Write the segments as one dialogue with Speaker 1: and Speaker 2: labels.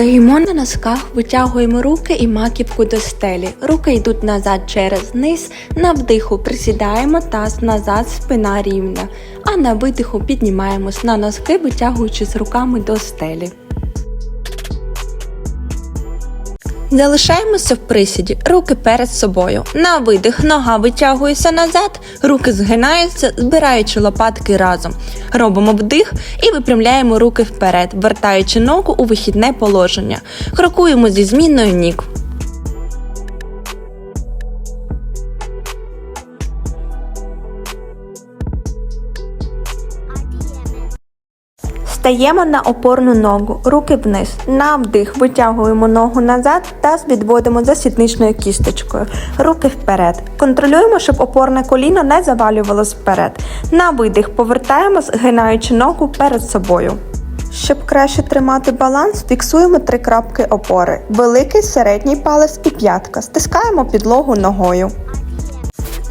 Speaker 1: Стоїмо на носках, витягуємо руки і маківку до стелі. Руки йдуть назад через низ. На вдиху присідаємо таз назад, спина рівна. А на видиху піднімаємось на носки, витягуючись руками до стелі. Залишаємося в присіді, руки перед собою. На видих нога витягується назад, руки згинаються, збираючи лопатки разом. Робимо вдих і випрямляємо руки вперед, вертаючи ногу у вихідне положення. Крокуємо зі змінною ніг. Стаємо на опорну ногу, руки вниз. На вдих витягуємо ногу назад та відводимо за сідничною кісточкою. Руки вперед. Контролюємо, щоб опорне коліно не завалювалось вперед. На видих повертаємо, згинаючи ногу перед собою. Щоб краще тримати баланс, фіксуємо три крапки опори: великий, середній палець і п'ятка. Стискаємо підлогу ногою.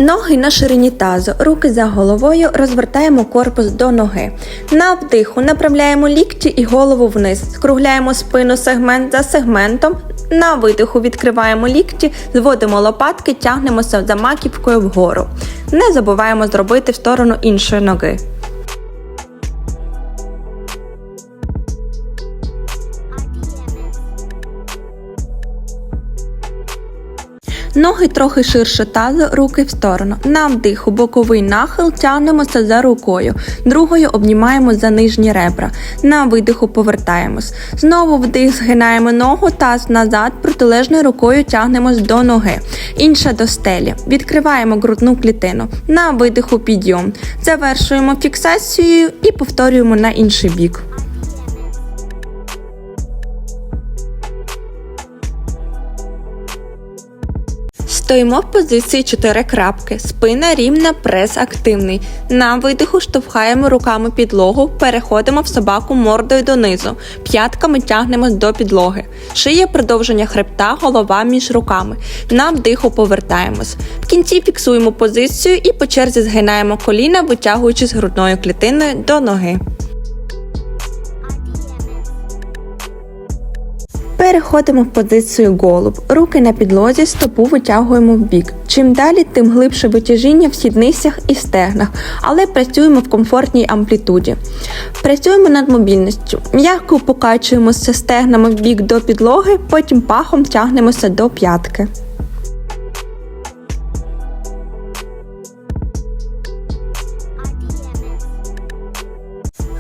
Speaker 1: Ноги на ширині тазу, руки за головою, розвертаємо корпус до ноги. На вдиху направляємо лікті і голову вниз. Скругляємо спину сегмент за сегментом. На видиху відкриваємо лікті, зводимо лопатки, тягнемося за маківкою вгору. Не забуваємо зробити в сторону іншої ноги. Ноги трохи ширше тазу, руки в сторону. На вдиху боковий нахил тягнемося за рукою. Другою обнімаємо за нижні ребра. На видиху повертаємось. Знову вдих згинаємо ногу, таз назад, протилежною рукою тягнемось до ноги. Інша до стелі. Відкриваємо грудну клітину. На видиху підйом. Завершуємо фіксацією і повторюємо на інший бік. Стоїмо в позиції 4 крапки. Спина рівна, прес активний. На видиху штовхаємо руками підлогу, переходимо в собаку мордою донизу. П'ятками тягнемось до підлоги. Шия продовження хребта, голова між руками. На вдиху повертаємось. В кінці фіксуємо позицію і по черзі згинаємо коліна, витягуючись грудною клітиною до ноги. Переходимо в позицію голуб. Руки на підлозі, стопу витягуємо в бік. Чим далі, тим глибше витяжіння в сідницях і стегнах, але працюємо в комфортній амплітуді. Працюємо над мобільністю. М'яко покачуємося стегнами в бік до підлоги, потім пахом тягнемося до п'ятки.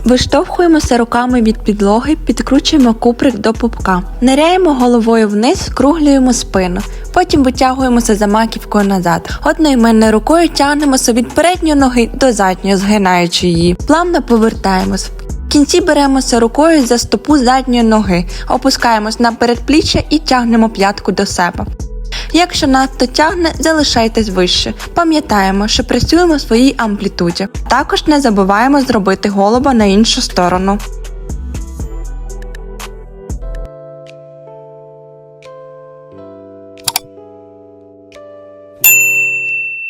Speaker 1: Виштовхуємося руками від підлоги, підкручуємо куприк до пупка. Ниряємо головою вниз, скруглюємо спину. Потім витягуємося за маківкою назад. Одноіменною рукою тягнемося від передньої ноги до задньої, згинаючи її. Плавно повертаємось. В кінці беремося рукою за стопу задньої ноги, опускаємось на передпліччя і тягнемо п'ятку до себе. Якщо надто тягне, залишайтесь вище. Пам'ятаємо, що працюємо в своїй амплітуді. Також не забуваємо зробити голуба на іншу сторону.